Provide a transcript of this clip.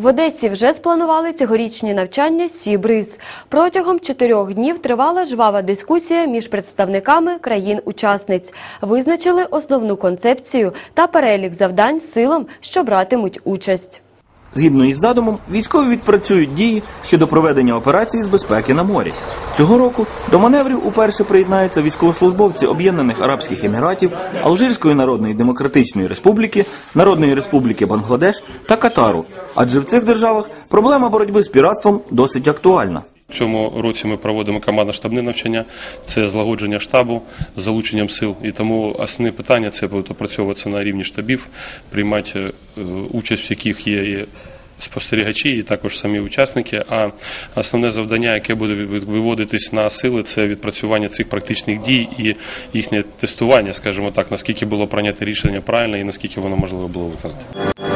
В Одесі вже спланували цьогорічні навчання Сібриз. Протягом чотирьох днів тривала жвава дискусія між представниками країн-учасниць. Визначили основну концепцію та перелік завдань силам, що братимуть участь. Згідно із задумом, військові відпрацюють дії щодо проведення операції з безпеки на морі. Цього року до маневрів уперше приєднаються військовослужбовці Об'єднаних Арабських Еміратів, Алжирської Народної Демократичної Республіки, Народної Республіки Бангладеш та Катару. Адже в цих державах проблема боротьби з піратством досить актуальна. В цьому році ми проводимо командно-штабне навчання, це злагодження штабу з залученням сил. І тому основне питання це буде опрацьовуватися на рівні штабів, приймати е, участь, в яких є спостерігачі, і також самі учасники. А основне завдання, яке буде виводитись на сили, це відпрацювання цих практичних дій і їхнє тестування, скажімо так, наскільки було прийнято рішення правильно і наскільки воно можливо було виконати.